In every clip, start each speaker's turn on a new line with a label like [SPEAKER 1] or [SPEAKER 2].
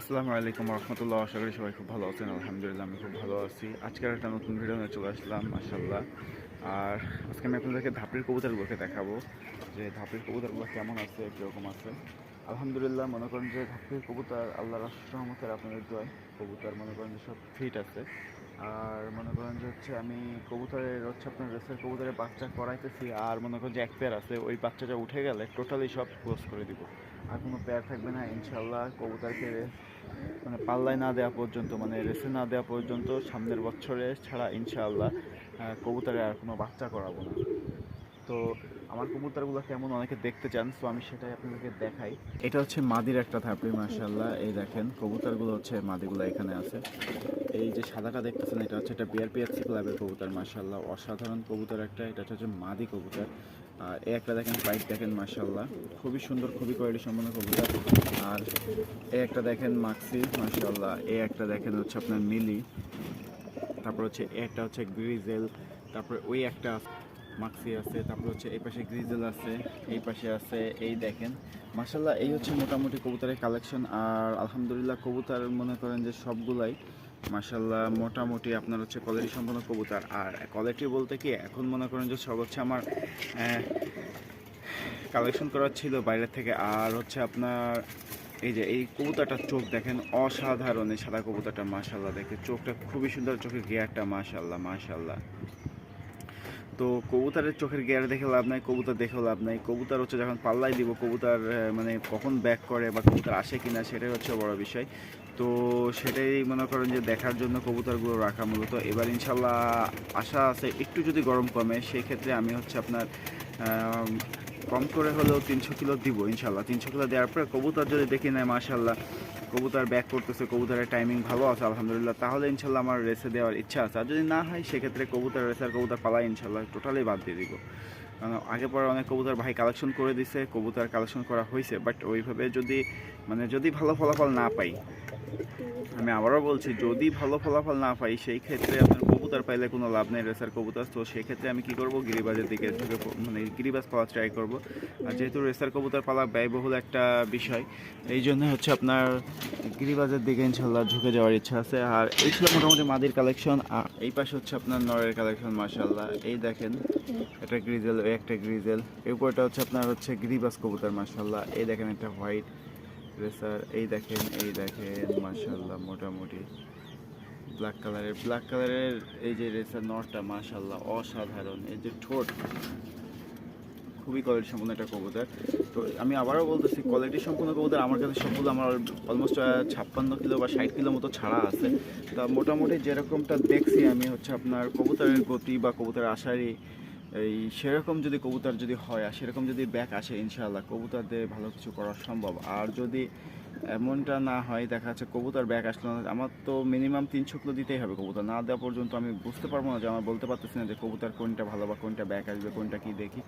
[SPEAKER 1] আসসালামু আলাইকুম রহমতুল্লাহ, আশা করি সবাই খুব ভালো আছেন, আলহামদুলিল্লাহ আমি খুব ভালো আছি। আজকের একটা নতুন ভিডিও নিয়ে চলে আসলাম মাসাল্লাহ আর আজকে আমি আপনাদেরকে ধাপড়ির কবুতরগুলোকে দেখাবো, যে ধাপড়ির কবুতরগুলো কেমন আছে, কীরকম আছে। আলহামদুলিল্লাহ, মনে করেন যে ধাপড়ির কবুতর আল্লাহ রহমতের আপনাদের জয় কবুতর মনে করেন যে সব ফিট আছে। আর মনে করেন যে হচ্ছে আমি কবুতরের, হচ্ছে আপনার রেসের কবুতরের বাচ্চা করাইতেছি, আর মনে করেন যে এক পেয়ার আছে, ওই বাচ্চাটা উঠে গেলে টোটালি সব ক্লোজ করে দিব। আর কোনো পেয়ার থাকবে না ইনশাল্লাহ কবুতরকে মানে পাল্লায় না দেওয়া পর্যন্ত মানে রেসে না দেওয়া পর্যন্ত সামনের বছরে ছাড়া ইনশাআল্লাহ কবুতরে আর কোনো বাচ্চা করাবো না। তো আমার কবুতরগুলো কেমন অনেকে দেখতে চান, তো আমি সেটাই আপনাদেরকে দেখাই। এটা হচ্ছে মাদির একটা থাপড়ি মার্শাল্লাহ এই দেখেন, কবুতরগুলো হচ্ছে মাদিগুলো এখানে আছে। এই যে সাদাটা দেখতেছেন, এটা হচ্ছে একটা বিআরপিএফসি ক্লাবের কবুতর মার্শাল্লাহ অসাধারণ কবুতর একটা, এটা হচ্ছে মাদি কবুতর। আর এ একটা দেখেন পাইপ দেখেন মার্শাল্লাহ খুবই সুন্দর, খুবই কোয়ালিটি সম্পন্ন কবুতর। আর এ একটা দেখেন মাক্সি মার্শাল্লাহ এ একটা দেখেন হচ্ছে আপনার মিলি তারপর হচ্ছে একটা হচ্ছে গ্রিজেল তারপরে ওই একটা মাক্সি আছে। তারপর হচ্ছে এই পাশে গ্রিজেল আছে, এই পাশে আছে, এই দেখেন। মার্শাল্লাহ এই হচ্ছে মোটামুটি কবুতরের কালেকশন আর আলহামদুলিল্লাহ, কবুতর মনে করেন যে সবগুলাই মার্শাল্লাহ মোটামুটি আপনার হচ্ছে কোয়ালিটি সম্পন্ন কবুতর। আর কোয়ালিটি বলতে কি, এখন মনে করেন যে সব হচ্ছে আমার কালেকশন করা ছিল বাইরে থেকে। আর হচ্ছে আপনার, এই যে এই কবুতরটার চোখ দেখেন, অসাধারণ এই সাদা কবুতরটা মাসাল্লাহ দেখে চোখটা খুবই সুন্দর, চোখের গিয়ারটা মাসাল্লাহ মাশাল্লাহ তো কবুতরের চোখের গিয়ার দেখে লাভ নাই, কবুতর দেখেও লাভ নাই। কবুতর হচ্ছে যখন পাল্লাই দিব, কবুতর মানে কখন ব্যাক করে বা কবুতর আসে কি না সেটাই হচ্ছে বড় বিষয়। তো সেটাই মনে করেন যে দেখার জন্য কবুতরগুলো রাখা মূলত। এবার ইনশাল্লাহ আশা আছে একটু যদি গরম কমে সেই ক্ষেত্রে আমি হচ্ছে আপনার কম করে হলেও তিনশো কিলো দিব, ইনশাল্লাহ। তিনশো কিলো দেওয়ার পরে কবুতর যদি দেখি নেয় মাশাল্লাহ, কবুতর ব্যাক করতেছে, কবুতরের টাইমিং ভালো আছে, আলহামদুলিল্লাহ, তাহলে ইনশাল্লাহ আমার রেসে দেওয়ার ইচ্ছা আছে। আর যদি না হয়, সেক্ষেত্রে কবুতর রেসার কবুতর পালাই ইনশাল্লাহ টোটালি বাদ দিয়ে দিব। কারণ আগে পরে অনেক কবুতর ভাই কালেকশন করে দিছে, কবুতর কালেকশন করা হয়েছে বাট ওইভাবে যদি মানে যদি ভালো ফলাফল না পাই, আমি আবারও বলছি, যদি ভালো ফলাফল না পাই, সেই ক্ষেত্রে আপনার কবুতর পাইলে কোনো লাভ নেই রেসার কবুতর। তো সেই ক্ষেত্রে আমি কি করব? গিরিবাজের দিকে ঢুকে মানে গিরিবাজ পাওয়ার ট্রাই করব। আর যেহেতু রেসার কবুতর পালা ব্যয়বহুল একটা বিষয়, এই জন্য হচ্ছে আপনার গিরিবাজের দিকে ইনশাল্লাহ ঝুঁকে যাওয়ার ইচ্ছা আছে। আর এই ছিল মোটামুটি মাদির কালেকশন আর এই পাশে হচ্ছে আপনার নরের কালেকশন মার্শাল্লাহ এই দেখেন, একটা গ্রিজেল ওই একটা গ্রিজেল এই উপরটা হচ্ছে আপনার হচ্ছে গিরিবাজ কবুতর মার্শাল্লাহ এই দেখেন একটা হোয়াইট রেসার এই দেখেন এই দেখেন মার্শাল্লাহ মোটামুটি। ব্ল্যাক কালারের ব্ল্যাক কালারের এই যে রেসার নটটা মার্শাল্লাহ অসাধারণ। এই যে ঠোঁট, খুবই কোয়ালিটি সম্পূর্ণ একটা কবুতর। তো আমি আবারও বলতেছি কোয়ালিটি সম্পূর্ণ কবুতর আমার কাছে সবগুলো আমার অলমোস্ট ছাপ্পান্ন কিলো বা ষাট কিলো মতো ছাড়া আছে। তা মোটামুটি যেরকমটা দেখছি আমি হচ্ছে আপনার কবুতরের গতি বা কবুতরের আশারই এই সেরকম যদি কবুতর যদি হয় আর সেরকম যদি ব্যাক আসে, ইনশাআল্লাহ কবুতর দিয়ে ভালো কিছু করা সম্ভব। আর যদি এমনটা না হয়, দেখা যাচ্ছে কবুতর ব্যাক আসলো না। আমার তো মিনিমাম তিনশো কিলো দিতেই হবে কবুতর। না দেওয়া পর্যন্ত আমি বুঝতে পারব না যে আমার বলতে পারতেছি না যে কবুতর কোনটা ভালো বা কোনটা ব্যাক আসবে, কোনটা কি দেখি।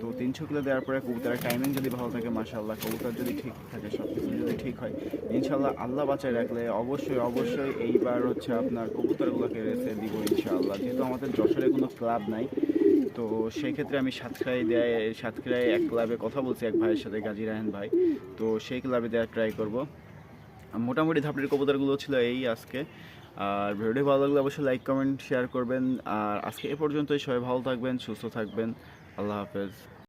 [SPEAKER 1] তো তিনশো কিলো দেওয়ার পরে কবুতরের টাইমিং যদি ভালো থাকে, মাশাআল্লাহ, কবুতর যদি ঠিক থাকে সব কিছু যদি ঠিক হয় ইনশাল্লাহ আল্লাহ বাঁচায় রাখলে অবশ্যই অবশ্যই এইবার হচ্ছে আপনার কবুতরগুলোকে রেসে দিব ইনশাআল্লাহ। যেহেতু আমাদের যশোরে কোনো ক্লাব নাই তো সেই ক্ষেত্রে আমি সাতক্ষীরায় দেয় সাতক্ষীরায় এক ক্লাবে কথা বলছি এক ভাইয়ের সাথে, গাজী রাহেন ভাই। তো সেই ক্লাবে দেওয়ার ট্রাই করব। মোটামুটি ধাপড়ির কবুতরগুলো ছিল এই আজকে। আর ভিডিওটি ভালো লাগলে অবশ্যই লাইক কমেন্ট শেয়ার করবেন। আর আজকে এ পর্যন্তই। সবাই ভালো থাকবেন, সুস্থ থাকবেন। আল্লাহ হাফেজ।